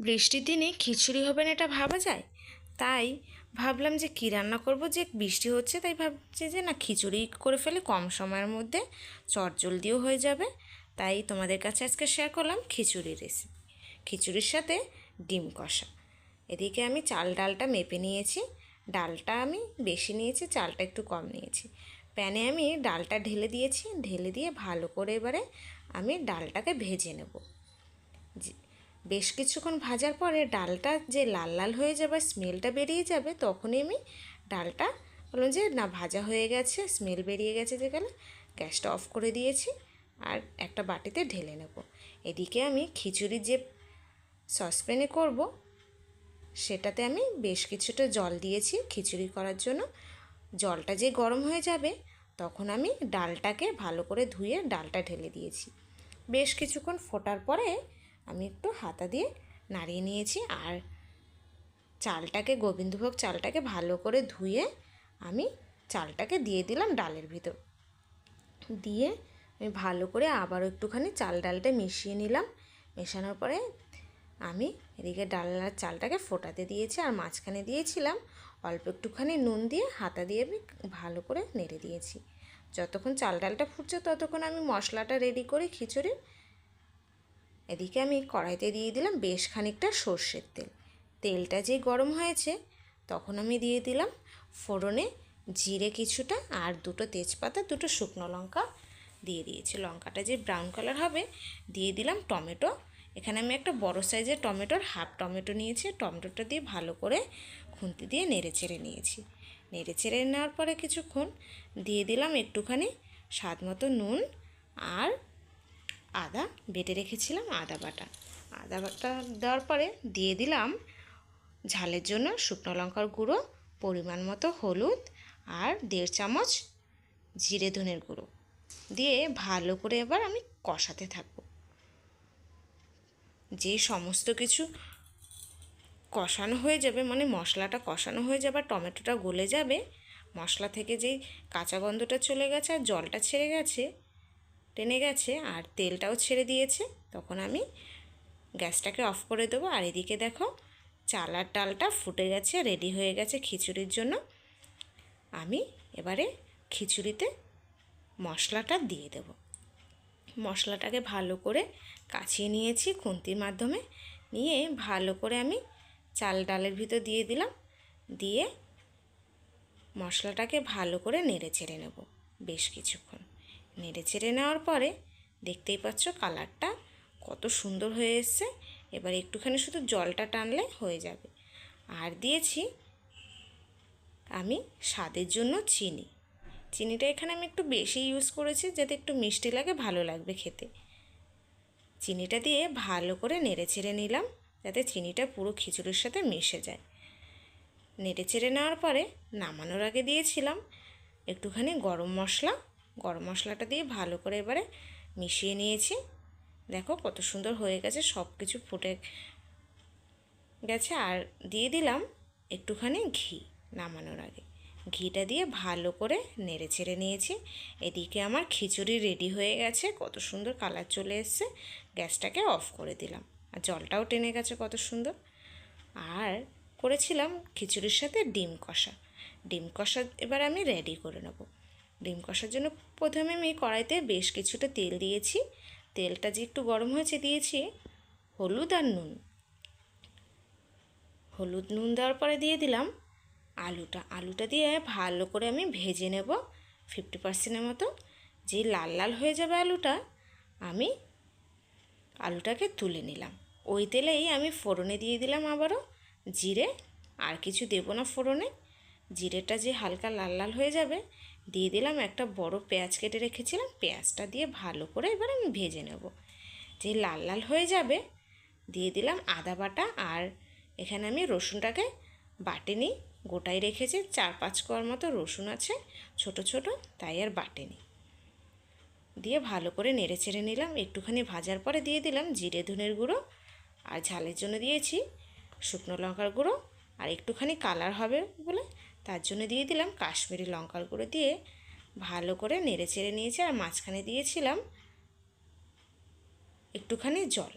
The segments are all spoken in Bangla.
বৃষ্টির দিনে খিচুড়ি হবে না এটা ভাবা যায়? তাই ভাবলাম যে কী রান্না করব যে বৃষ্টি হচ্ছে তাই ভাবছি যে না খিচুড়ি করে ফেলে কম সময়ের মধ্যে চট জলদিও হয়ে যাবে। তাই তোমাদের কাছে আজকে শেয়ার করলাম খিচুড়ি রেসিপি খিচুড়ির সাথে ডিম কষা। এদিকে আমি চাল ডালটা মেপে নিয়েছি। ডালটা আমি বেশি নিয়েছি, চালটা একটু কম নিয়েছি। প্যানে আমি ডালটা ঢেলে দিয়েছি। ঢেলে দিয়ে ভালো করে এবারে আমি ডালটাকে ভেজে নেব। বেশ কিছুক্ষণ ভাজার পরে ডালটা যে লাল লাল হয়ে যাবে স্মেলটা বেরিয়ে যাবে, তখনই আমি ডালটা বললাম যে না, ভাজা হয়ে গেছে স্মেল বেরিয়ে গেছে যে গেলে, গ্যাসটা অফ করে দিয়েছি আর একটা বাটিতে ঢেলে নেব। এদিকে আমি খিচুড়ি যে সসপ্যানে করব, সেটাতে আমি বেশ কিছুটা জল দিয়েছি খিচুড়ি করার জন্য। জলটা যে গরম হয়ে যাবে, তখন আমি ডালটাকে ভালো করে ধুয়ে ডালটা ঢেলে দিয়েছি। বেশ কিছুক্ষণ ফোটার পরে আমি একটু হাতা দিয়ে নাড়িয়ে নিয়েছি আর চালটাকে, গোবিন্দভোগ চালটাকে ভালো করে ধুয়ে আমি চালটাকে দিয়ে দিলাম ডালের ভিতর। দিয়ে আমি ভালো করে আবারও একটুখানি চাল ডালটা মিশিয়ে নিলাম। মেশানোর পরে আমি এদিকে ডাল আর চালটাকে ফোটাতে দিয়েছি আর মাঝখানে দিয়েছিলাম অল্প একটুখানি নুন দিয়ে হাতা দিয়ে আমি ভালো করে নেড়ে দিয়েছি। যতক্ষণ চাল ডালটা ফুটছে ততক্ষণ আমি মশলাটা রেডি করে খিচুড়ি এদিকে আমি কড়াইতে দিয়ে দিলাম বেশ খানিকটা সর্ষের তেল। তেলটা যে গরম হয়েছে, তখন আমি দিয়ে দিলাম ফোড়নে জিরে কিছুটা আর দুটো তেজপাতা, দুটো শুকনো লঙ্কা দিয়ে দিয়েছি। লঙ্কাটা যে ব্রাউন কালার হবে, দিয়ে দিলাম টমেটো। এখানে আমি একটা বড় সাইজের টমেটোর হাফ টমেটো নিয়েছি। টমেটোটা দিয়ে ভালো করে খুন্তি দিয়ে নেড়ে চেড়ে নিয়েছি। নেড়ে চেড়ে নেওয়ার পরে কিছুক্ষণ দিয়ে দিলাম একটুখানি স্বাদ মতো নুন আর আদা বেটে রেখেছিলাম আদা বাটা। আদা বাটা দেওয়ার পরে দিয়ে দিলাম ঝালের জন্য শুকনো লঙ্কার গুঁড়ো, পরিমাণ মতো হলুদ আর দেড় চামচ জিরে ধনের গুঁড়ো। দিয়ে ভালো করে এবার আমি কষাতে থাকব। যে সমস্ত কিছু কষানো হয়ে যাবে মানে মশলাটা কষানো হয়ে যাবে, টমেটোটা গলে যাবে, মশলা থেকে যেই কাঁচা গন্ধটা চলে গেছে আর জলটা ছেড়ে গেছে টেনে গেছে আর তেলটাও ছেড়ে দিয়েছে। তখন আমি গ্যাসটাকে অফ করে দেবো। আর এদিকে দেখো চালার ডালটা ফুটে গেছে, রেডি হয়ে গেছে খিচুড়ির জন্য। আমি এবারে খিচুড়িতে মশলাটা দিয়ে দেব। মশলাটাকে ভালো করে কাছিয়ে নিয়েছি খুন্তির মাধ্যমে। নিয়ে ভালো করে আমি চাল ডালের ভিতর দিয়ে দিলাম। দিয়ে মশলাটাকে ভালো করে নেড়ে চেড়ে নেব বেশ কিছুক্ষণ। নেড়ে চেড়ে নেওয়ার পরে দেখতেই পাচ্ছ কালারটা কত সুন্দর হয়ে এসছে। এবার একটুখানি শুধু জলটা টানলে হয়ে যাবে। আর দিয়েছি আমি স্বাদের জন্য চিনি। চিনিটা এখানে আমি একটু বেশি ইউজ করেছি যাতে একটু মিষ্টি লাগে, ভালো লাগবে খেতে। চিনিটা দিয়ে ভালো করে নেড়ে ছেড়ে নিলাম যাতে চিনিটা পুরো খিচুড়ির সাথে মিশে যায়। নেড়ে চেড়ে নেওয়ার পরে নামানোর আগে দিয়েছিলাম একটুখানি গরম মশলা গরম মশলাটা দিয়ে ভালো করে এবারে মিশিয়ে নিয়েছি। দেখো কত সুন্দর হয়ে গেছে সব কিছু ফুটে গেছে। আর দিয়ে দিলাম একটুখানি ঘি নামানোর আগে। ঘিটা দিয়ে ভালো করে নেড়ে ছেড়ে নিয়েছি। এদিকে আমার খিচুড়ি রেডি হয়ে গেছে, কত সুন্দর কালার চলে এসছে। গ্যাসটাকে অফ করে দিলাম। আর জলটাও টেনে গেছে কত সুন্দর। আর করেছিলাম খিচুড়ির সাথে ডিম কষা। ডিম কষা এবার আমি রেডি করে নেব। ডিম কষার জন্য প্রথমে আমি কড়াইতে বেশ কিছুটা তেল দিয়েছি। তেলটা যে একটু গরম হয়েছে দিয়েছি, হলুদ আর নুন। হলুদ নুন দেওয়ার পরে দিয়ে দিলাম আলুটা। আলুটা দিয়ে ভালো করে আমি ভেজে নেব ফিফটি পার্সেন্টের মতো। যে লাল লাল হয়ে যাবে আলুটা, আমি আলুটাকে তুলে নিলাম। ওই তেলেই আমি ফোড়নে দিয়ে দিলাম আবারও জিরে। আর কিছু দেবো না ফোড়নে। জিরেটা যে হালকা লাল লাল হয়ে যাবে দিয়ে দিলাম, একটা বড় পেঁয়াজ কেটে রেখেছিলাম, পেঁয়াজটা দিয়ে ভালো করে এবার আমি ভেজে নেব। যে লাল লাল হয়ে যাবে, দিয়ে দিলাম আদা বাটা আর এখানে আমি রসুনটাকে বাটেনি গোটাই রেখেছি, চার পাঁচ কোয়ার মতো রসুন আছে, ছোট ছোট, তাই আর বাটেনি। দিয়ে ভালো করে নেড়ে চেড়ে নিলাম, একটুখানি ভাজার পরে দিয়ে দিলাম জিরে ধনের গুঁড়ো আর ঝালের জন্য দিয়েছি শুকনো লঙ্কার গুঁড়ো, আর একটুখানি কালার হবে বলে তার জন্য দিয়ে দিলাম কাশ্মীরি লঙ্কার গুঁড়ো দিয়ে ভালো করে নেড়ে চেড়ে নিয়েছি আর মাঝখানে দিয়েছিলাম একটুখানি জল।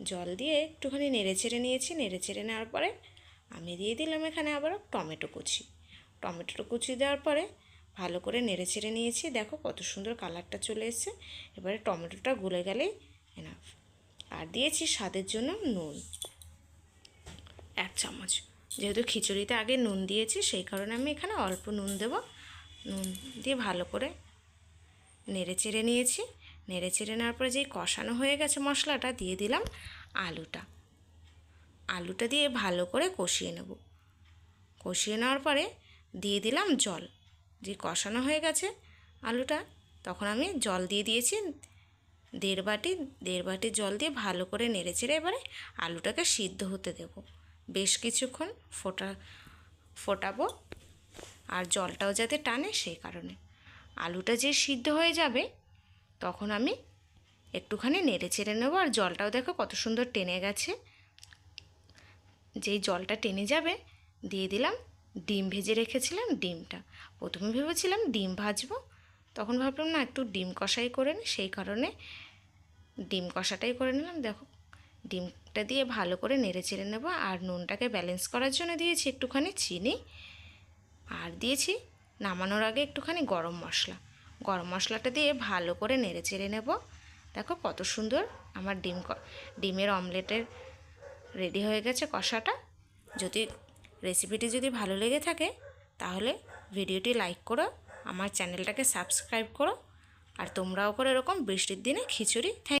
জল দিয়ে একটুখানি নেড়ে চেড়ে নিয়েছি। নেড়ে চেড়ে নেওয়ার পরে আমি দিয়ে দিলাম এখানে আবারও টমেটো কুচি। টমেটো কুচি দেওয়ার পরে ভালো করে নেড়ে চেড়ে নিয়েছি। দেখো কত সুন্দর কালারটা চলে এসেছে। এবারে টমেটোটা গলে গেলেই এনাফ আর দিয়েছি স্বাদের জন্য নুন। এক চামচ। যেহেতু খিচুড়িতে আগে নুন দিয়েছি, সেই কারণে আমি এখানে অল্প নুন দেব। নুন দিয়ে ভালো করে নেড়ে চেড়ে নিয়েছি। নেড়ে চেড়ে নেওয়ার পরে যেই কষানো হয়ে গেছে মশলাটা, দিয়ে দিলাম আলুটা। আলুটা দিয়ে ভালো করে কষিয়ে নেব। কষিয়ে নেওয়ার পরে দিয়ে দিলাম জল। যে কষানো হয়ে গেছে আলুটা, তখন আমি জল দিয়ে দিয়েছি দেড় বাটি দেড় বাটি জল দিয়ে ভালো করে নেড়ে চেড়ে এবারে আলুটাকে সিদ্ধ হতে দেব। বেশ কিছুক্ষণ ফোটা, ফোটাবো। আর জলটাও যাতে টানে সেই কারণে। আলুটা যে সিদ্ধ হয়ে যাবে, তখন আমি একটুখানি নেড়ে চেড়ে নেব। আর জলটাও দেখো কত সুন্দর টেনে গেছে। যেই জলটা টেনে যাবে, দিয়ে দিলাম ডিম ভেজে রেখেছিলাম ডিমটা। প্রথমে ভেবেছিলাম ডিম ভাজবো, তখন ভাবলাম না একটু ডিম কষাই করে নিই সেই কারণে ডিম কষাটাই করে নিলাম। দেখো ডিমটা দিয়ে ভালো করে নেড়ে চেড়ে নেব আর নুনটাকে ব্যালেন্স করার জন্য দিয়েছি একটুখানি চিনি। আর দিয়েছি নামানোর আগে একটুখানি গরম মশলা। গরম মশলাটা দিয়ে ভালো করে নেড়ে চেড়ে নেব। দেখো কত সুন্দর আমার ডিম ডিমের অমলেটের রেডি হয়ে গেছে কষাটা। যদি রেসিপিটি যদি ভালো লেগে থাকে, তাহলে ভিডিওটি লাইক করো, আমার চ্যানেলটাকে সাবস্ক্রাইব করো। আর তোমরাও করে এরকম বৃষ্টির দিনে খিচুড়ি। থ্যাংক